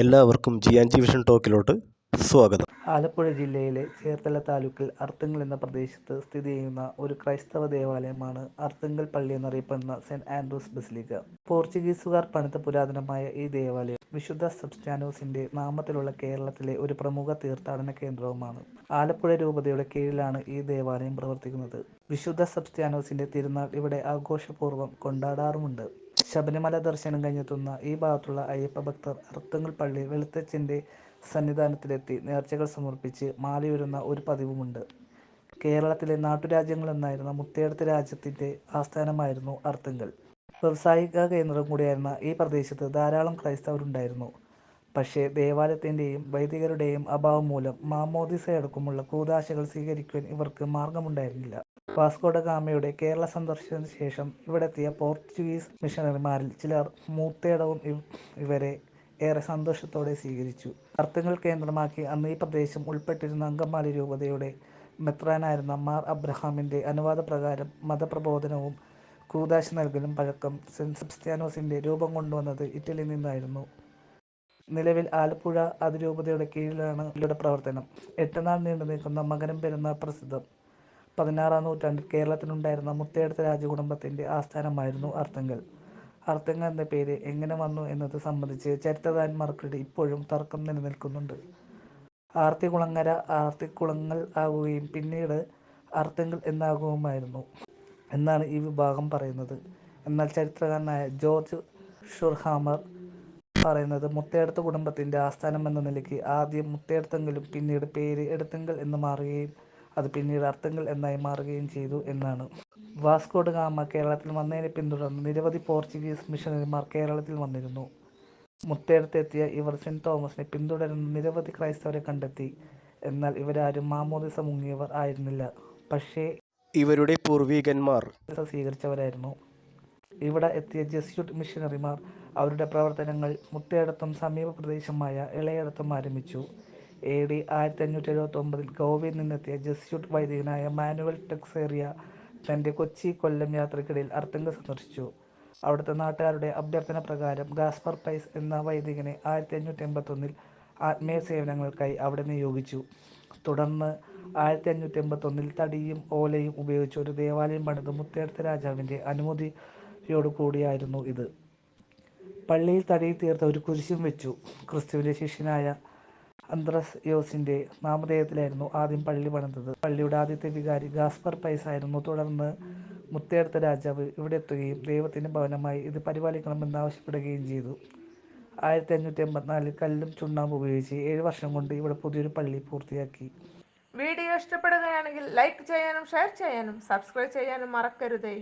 എല്ലാവർക്കും G and G vision ടോക്കിലോട്ട് സ്വാഗതം. ആലപ്പുഴ ജില്ലയിലെ ചേർത്തല താലൂക്കിൽ അർത്തുങ്കൽ എന്ന പ്രദേശത്ത് സ്ഥിതി ചെയ്യുന്ന ഒരു ക്രൈസ്തവ ദേവാലയമാണ് അർത്തുങ്കൽ പള്ളി എന്നറിയപ്പെടുന്ന സെന്റ് ആൻഡ്രൂസ് ബസിലിക്ക. പോർച്ചുഗീസുകാർ പണിത പുരാതനമായ ഈ ദേവാലയം വിശുദ്ധ സബ്സ്റ്റാനോസിന്റെ നാമത്തിലുള്ള കേരളത്തിലെ ഒരു പ്രമുഖ തീർത്ഥാടന കേന്ദ്രവുമാണ്. ആലപ്പുഴ രൂപതയുടെ കീഴിലാണ് ഈ ദേവാലയം പ്രവർത്തിക്കുന്നത്. വിശുദ്ധ സബ്സ്റ്റാനോസിന്റെ തിരുനാൾ ഇവിടെ ആഘോഷപൂർവം കൊണ്ടാടാറുമുണ്ട്. ശബരിമല ദർശനം കഴിഞ്ഞെത്തുന്ന ഈ ഭാഗത്തുള്ള അയ്യപ്പ ഭക്തർ അർത്തുങ്കൽ പള്ളി വെളുത്തച്ഛന്റെ സന്നിധാനത്തിലെത്തി നേർച്ചകൾ സമർപ്പിച്ച് മാലയുരുന്ന ഒരു പതിവുമുണ്ട്. കേരളത്തിലെ നാട്ടുരാജ്യങ്ങളെന്നായിരുന്ന മുത്തേടത്ത് രാജ്യത്തിന്റെ ആസ്ഥാനമായിരുന്നു അർത്തുങ്കൽ. വ്യവസായിക കേന്ദ്രം കൂടിയായിരുന്ന ഈ പ്രദേശത്ത് ധാരാളം ക്രൈസ്തവരുണ്ടായിരുന്നു. പക്ഷേ ദേവാലയത്തിന്റെയും വൈദികരുടെയും അഭാവം മൂലം മാമോദിസയടക്കമുള്ള കൂതാശകൾ സ്വീകരിക്കുവാൻ ഇവർക്ക് മാർഗമുണ്ടായിരുന്നില്ല. വാസ്കോഡ ഗാമയുടെ കേരള സന്ദർശനത്തിന് ശേഷം ഇവിടെത്തിയ പോർച്ചുഗീസ് മിഷണറിമാരിൽ ചിലർ മൂത്തേടവും ഇവരെ ഏറെ സന്തോഷത്തോടെ സ്വീകരിച്ചു. അർത്ഥങ്ങൾ കേന്ദ്രമാക്കി അന്ന് ഈ പ്രദേശം ഉൾപ്പെട്ടിരുന്ന അങ്കമാലി രൂപതയുടെ മെത്രാനായിരുന്ന മാർ അബ്രഹാമിന്റെ അനുവാദപ്രകാരം മതപ്രബോധനവും കൂതാശ നൽകലും പഴക്കം സെന്റ് സെബ്സ്ത്യാനോസിന്റെ രൂപം കൊണ്ടുവന്നത് ഇറ്റലിയിൽ നിന്നായിരുന്നു. നിലവിൽ ആലപ്പുഴ അതിരൂപതയുടെ കീഴിലാണ് ഇവരുടെ പ്രവർത്തനം. എട്ടനാൾ നീണ്ടു നിൽക്കുന്ന മകരം പെരുന്നാൾ പ്രസിദ്ധം. പതിനാറാം നൂറ്റാണ്ടിൽ കേരളത്തിലുണ്ടായിരുന്ന മുത്തേടത്ത് രാജകുടുംബത്തിന്റെ ആസ്ഥാനമായിരുന്നു അർത്തങ്കൽ. അർത്തങ്കൽ എന്ന പേര് എങ്ങനെ വന്നു എന്നത് സംബന്ധിച്ച് ചരിത്രകാരന്മാർക്കിടെ ഇപ്പോഴും തർക്കം നിലനിൽക്കുന്നുണ്ട്. ആർത്തികുളങ്ങര ആർത്തിക്കുളങ്ങൾ ആകുകയും പിന്നീട് അർത്തങ്കൽ എന്നാകുമായിരുന്നു എന്നാണ് ഈ വിഭാഗം പറയുന്നത്. എന്നാൽ ചരിത്രകാരനായ ജോർജ് ഷുർഹാമർ പറയുന്നത് മുത്തേടത്ത് കുടുംബത്തിന്റെ ആസ്ഥാനം എന്ന നിലയ്ക്ക് ആദ്യം മുത്തേടത്തെങ്കിലും പിന്നീട് പേര് എടുത്തെങ്കിൽ എന്ന് മാറുകയും അത് പിന്നീട് അർത്തങ്കൽ എന്നായി മാറുകയും ചെയ്തു എന്നാണ്. വാസ്കോഡ് ഗാമ കേരളത്തിൽ വന്നതിനെ പിന്തുടർന്ന് നിരവധി പോർച്ചുഗീസ് മിഷണറിമാർ കേരളത്തിൽ വന്നിരുന്നു. മുത്തേടത്തെത്തിയ ഇവർ സെന്റ് തോമസിനെ പിന്തുടരുന്ന നിരവധി ക്രൈസ്തവരെ കണ്ടെത്തി. എന്നാൽ ഇവരാരും മാമോദിസ മുങ്ങിയവർ ആയിരുന്നില്ല. പക്ഷേ ഇവരുടെ പൂർവികന്മാർ സ്വീകരിച്ചവരായിരുന്നു. ഇവിടെ എത്തിയ ജെസ്യൂട്ട് മിഷണറിമാർ അവരുടെ പ്രവർത്തനങ്ങൾ മുത്തേടത്തും സമീപ പ്രദേശമായ ഇളയടത്തും ആരംഭിച്ചു. എ ഡി ആയിരത്തി അഞ്ഞൂറ്റി എഴുപത്തി ഒമ്പതിൽ ഗോവയിൽ നിന്നെത്തിയ ജസ്യൂട്ട് വൈദികനായ മാനുവൽ ടെക്സേറിയ തന്റെ കൊച്ചി കൊല്ലം യാത്രയ്ക്കിടയിൽ അർത്തങ്ക സന്ദർശിച്ചു. അവിടുത്തെ നാട്ടുകാരുടെ അഭ്യർത്ഥന പ്രകാരം ഗാസ്പർ പൈസ് എന്ന വൈദികനെ ആയിരത്തി അഞ്ഞൂറ്റി എൺപത്തൊന്നിൽ ആത്മീയ സേവനങ്ങൾക്കായി അവിടെ നിയോഗിച്ചു. തുടർന്ന് ആയിരത്തി അഞ്ഞൂറ്റി എൺപത്തൊന്നിൽ തടിയും ഓലയും ഉപയോഗിച്ച് ഒരു ദേവാലയം പണിത് മുത്തേടത്ത് രാജാവിന്റെ അനുമതിയോടു കൂടിയായിരുന്നു ഇത്. പള്ളിയിൽ തടിയിൽ തീർത്ത ഒരു കുരിശും വെച്ചു. ക്രിസ്തുവിന്റെ ശിഷ്യനായ അന്ത്രയോസിന്റെ നാമധേയത്തിലായിരുന്നു ആദ്യം പള്ളി പണിതത്. പള്ളിയുടെ ആദ്യത്തെ വികാരി ഗാസ്പർ പൈസ് ആയിരുന്നു തുടർന്ന് മുത്തേടത്ത രാജാവ് ഇവിടെ എത്തുകയും ദൈവത്തിന്റെ ഭവനമായി ഇത് പരിപാലിക്കണമെന്ന് ആവശ്യപ്പെടുകയും ചെയ്തു. ആയിരത്തി അഞ്ഞൂറ്റി എൺപത്തിനാലിൽ കല്ലും ചുണ്ണാമ്പ് ഉപയോഗിച്ച് ഏഴ് വർഷം കൊണ്ട് ഇവിടെ പുതിയൊരു പള്ളി പൂർത്തിയാക്കി. വീഡിയോ ഇഷ്ടപ്പെടുകയാണെങ്കിൽ ലൈക്ക് ചെയ്യാനും ഷെയർ ചെയ്യാനും സബ്സ്ക്രൈബ് ചെയ്യാനും മറക്കരുതേ.